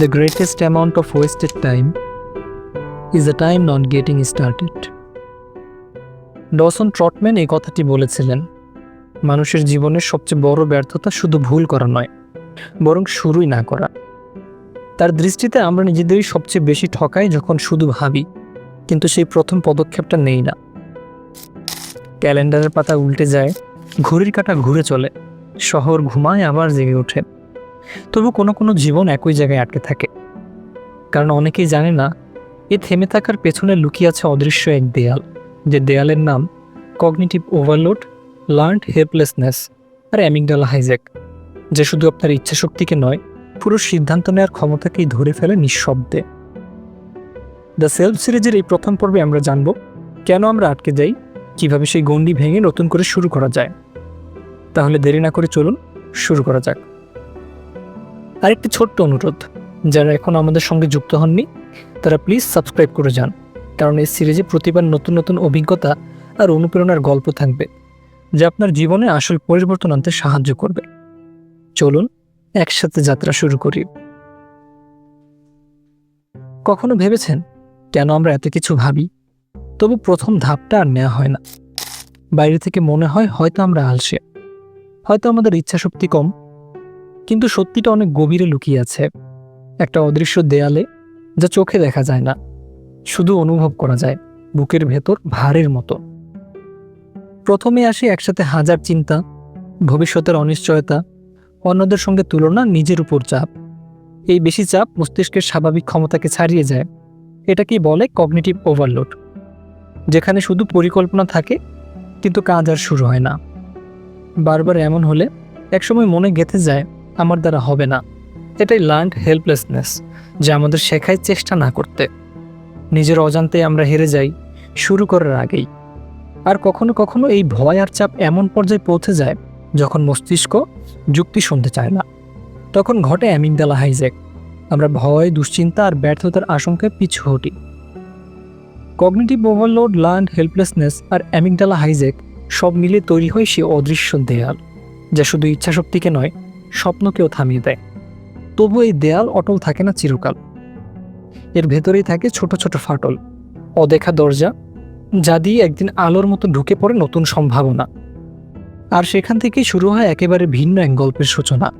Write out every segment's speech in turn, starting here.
The greatest amount of wasted time is the time not getting started. Dawson Trotman এই কথাটি বলেছিলেন, মানুষের জীবনের সবচেয়ে বড় ব্যর্থতা শুধু ভুল করা নয়, বরং শুরুই না করা। তার দৃষ্টিতে আমরা নিজেদেরই সবচেয়ে বেশি ঠকাই যখন শুধু ভাবি, কিন্তু সেই প্রথম পদক্ষেপটা নেই না। ক্যালেন্ডারের পাতা উল্টে যায়, ঘড়ির কাঁটা ঘুরে চলে, শহর ঘুমায় আবার জেগে ওঠে। তবু কোনো কোনো জীবন একই জায়গায় আটকে থাকে। কারণ অনেকেই জানে না, এ থেমে থাকার পেছনে লুকিয়ে আছে অদৃশ্য এক দেয়াল, যে দেয়ালের নাম কগনিটিভ ওভারলোড, লার্নড হেল্পলেসনেস আর অ্যামিগডালা হাইজ্যাক, যে শুধু আপনার ইচ্ছাশক্তিকে নয়, পুরো সিদ্ধান্ত নেওয়ার ক্ষমতাকেই ধরে ফেলে নিঃশব্দে। দ্য সেলফ সিরিজের এই প্রথম পর্বে আমরা জানব, কেন আমরা আটকে যাই, কীভাবে সেই গণ্ডি ভেঙে নতুন করে শুরু করা যায়। তাহলে দেরি না করে চলুন, শুরু করা যাক। আরেকটি ছোট্ট অনুরোধ, যারা এখন আমাদের সঙ্গে যুক্ত হননি, তারা প্লিজ সাবস্ক্রাইব করে যান, কারণ এই সিরিজে প্রতিবার নতুন নতুন অভিজ্ঞতা আর অনুপ্রেরণার গল্প থাকবে, যা আপনার জীবনে আসল পরিবর্তন আনতে সাহায্য করবে। চলুন, একসাথে যাত্রা শুরু করি। কখনো ভেবেছেন, কেন আমরা এত কিছু ভাবি? তবু প্রথম ধাপটা আর নেওয়া হয় না। বাইরে থেকে মনে হয় হয়তো আমরা আলসে। হয়তো আমাদের ইচ্ছাশক্তি কম কিন্তু সত্যিটা অনেক গভীরে লুকিয়ে আছে। একটা অদৃশ্য দেয়ালে যা চোখে দেখা যায় না। শুধু অনুভব করা যায়, বুকের ভেতর ভারের মতো। প্রথমে আসে একসাথে হাজার চিন্তা, ভবিষ্যতের অনিশ্চয়তা, অন্যদের সঙ্গে তুলনা, নিজের উপর চাপ। এই বেশি চাপ মস্তিষ্কের স্বাভাবিক ক্ষমতাকে ছাড়িয়ে যায়। এটাকেই বলে কগনিটিভ ওভারলোড। যেখানে শুধু পরিকল্পনা থাকে, কিন্তু কাজ আর শুরু হয় না। বারবার এমন হলে একসময় মনে গেঁথে যায় আমার দ্বারা হবে না। এটাই লার্নড হেল্পলেসনেস যা আমাদের শেখায় চেষ্টা না করতে। নিজের অজান্তে আমরা হেরে যাই, শুরু করার আগেই। আর কখনো কখনো এই ভয় আর চাপ এমন পর্যায়ে পৌঁছে যায়, যখন মস্তিষ্ক যুক্তি শুনতে চায় না। তখন ঘটে অ্যামিগডালা হাইজ্যাক আমরা ভয়, দুশ্চিন্তা আর ব্যর্থতার আশঙ্কায় পিছু হটি। কগনিটিভ ওভারলোড লার্ন হেল্পলেসনেস আর অ্যামিগডালা হাইজেক সব মিলে তৈরি হয় সে অদৃশ্য দেয়াল, যা শুধু ইচ্ছাশক্তিকে নয় স্বপ্নকেও থামিয়ে দেয়। তবু এই দেয়াল অটল থাকে না চিরকাল। এর ভেতরেই থাকে ছোট ছোট ফাটল, অদেখা দরজা, যা দিয়ে একদিন আলোর মতো ঢুকে পড়ে নতুন সম্ভাবনা। আর সেখান থেকেই শুরু হয় একেবারে ভিন্ন এক গল্পের সূচনা।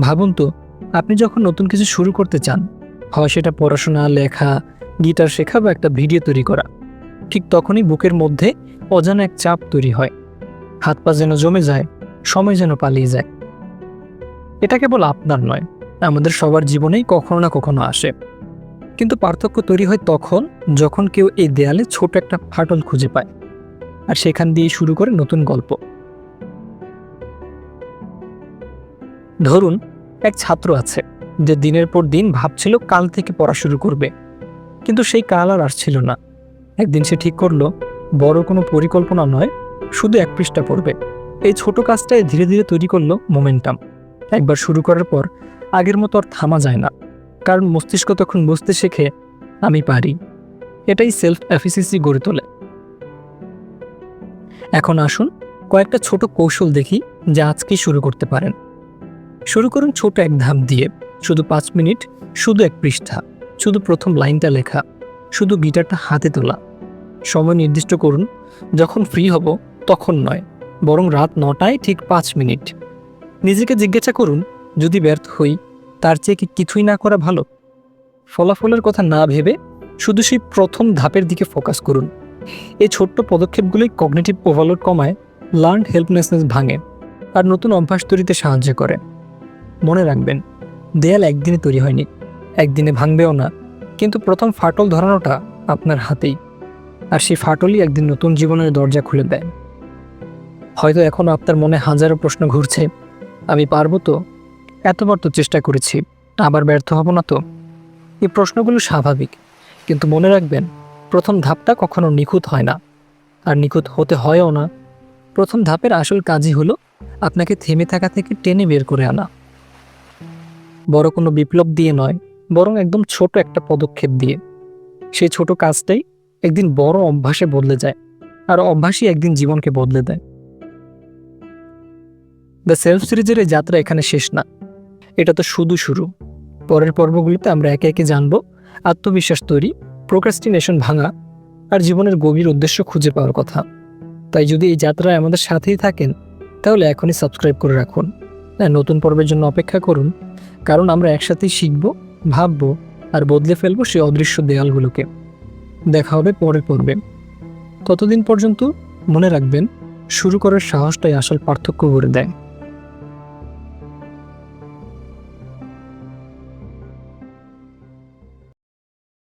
ভাবুন তো, আপনি যখন নতুন কিছু শুরু করতে চান, হয় সেটা পড়াশোনা, লেখা, গিটার শেখা বা একটা ভিডিও তৈরি করা, ঠিক তখনই বুকের মধ্যে অজানা এক চাপ তৈরি হয়। হাত পা যেন জমে যায়, সময় যেন পালিয়ে যায়। এটা কেবল আপনার নয়, আমাদের সবার জীবনেই কখনো না কখনো আসে। কিন্তু পার্থক্য তৈরি হয় তখন যখন কেউ এই দেয়ালে ছোট একটা ফাটল খুঁজে পায় আর সেখান দিয়ে শুরু করে নতুন গল্প। ধরুন, এক ছাত্র আছে যে দিনের পর দিন ভাবছিল কাল থেকে পড়া শুরু করবে। কিন্তু সেই কাল আর আসছিল না। একদিন সে ঠিক করল, বড় কোনো পরিকল্পনা নয়, শুধু এক পৃষ্ঠা পড়বে। এই ছোট কাজটাই ধীরে ধীরে তৈরি করল মোমেন্টাম একবার শুরু করার পর আগের মতো আর থামা যায় না। কারণ মস্তিষ্ক তখন বুঝতে শেখে, আমি পারি। এটাই সেলফ এফিসিসি গড়ে তোলে। এখন আসুন কয়েকটা ছোট কৌশল দেখি যা আজকেই শুরু করতে পারেন। শুরু করুন ছোট এক ধাপ দিয়ে, শুধু পাঁচ মিনিট, শুধু এক পৃষ্ঠা, শুধু প্রথম লাইনটা লেখা, শুধু গিটারটা হাতে তোলা। সময় নির্দিষ্ট করুন, যখন ফ্রি হব তখন নয়, বরং রাত নটায় ঠিক পাঁচ মিনিট। নিজেকে জিজ্ঞাসা করুন, যদি ব্যর্থ হই, তার চেয়ে কি কিছুই না করা ভালো? ফলাফলের কথা না ভেবে শুধু সেই প্রথম ধাপের দিকে ফোকাস করুন। এই ছোট্ট পদক্ষেপগুলোই কগনেটিভ ওভারলোড কমায়, লার্ন হেল্পলেসনেস ভাঙে, আর নতুন অভ্যাস তৈরিতে সাহায্য করে। মনে রাখবেন, দেয়াল একদিনে তৈরি হয়নি, একদিনে ভাঙবেও না, কিন্তু প্রথম ফাটল ধরানোটা আপনার হাতেই, আর সেই ফাটলই একদিন নতুন জীবনের দরজা খুলে দেয়। হয়তো এখনও আপনার মনে হাজারো প্রশ্ন ঘুরছে আমি পারব তো? এতবার তো চেষ্টা করেছি আবার ব্যর্থ হব না তো? এই প্রশ্নগুলো স্বাভাবিক, কিন্তু মনে রাখবেন, প্রথম ধাপটা কখনো নিখুঁত হয় না। আর নিখুঁত হতে হয়ও না। প্রথম ধাপের আসল কাজই হলো আপনাকে থেমে থাকা থেকে টেনে বের করে আনা। বড় কোনো বিপ্লব দিয়ে নয়, বরং একদম ছোট একটা পদক্ষেপ দিয়ে। সেই ছোট কাজটাই একদিন বড় অভ্যাসে বদলে যায়, আর অভ্যাসই একদিন জীবনকে বদলে দেয়। দ্য সেলফ সিরিজের এই যাত্রা এখানে শেষ না। এটা তো শুধু শুরু। পরের পর্বগুলিতে আমরা একে একে জানব। আত্মবিশ্বাস তৈরি প্রোক্রাস্টিনেশন ভাঙা, আর জীবনের গভীর উদ্দেশ্য খুঁজে পাওয়ার কথা। তাই যদি এই যাত্রায় আমাদের সাথেই থাকেন, তাহলে এখনই সাবস্ক্রাইব করে রাখুন। হ্যাঁ নতুন পর্বের জন্য অপেক্ষা করুন, কারণ আমরা একসাথেই শিখব, ভাবব, আর বদলে ফেলব সেই অদৃশ্য দেয়ালগুলোকে। দেখা হবে পরের পর্বে। ততদিন পর্যন্ত মনে রাখবেন, শুরু করার সাহসটাই আসল পার্থক্য করে দেয়।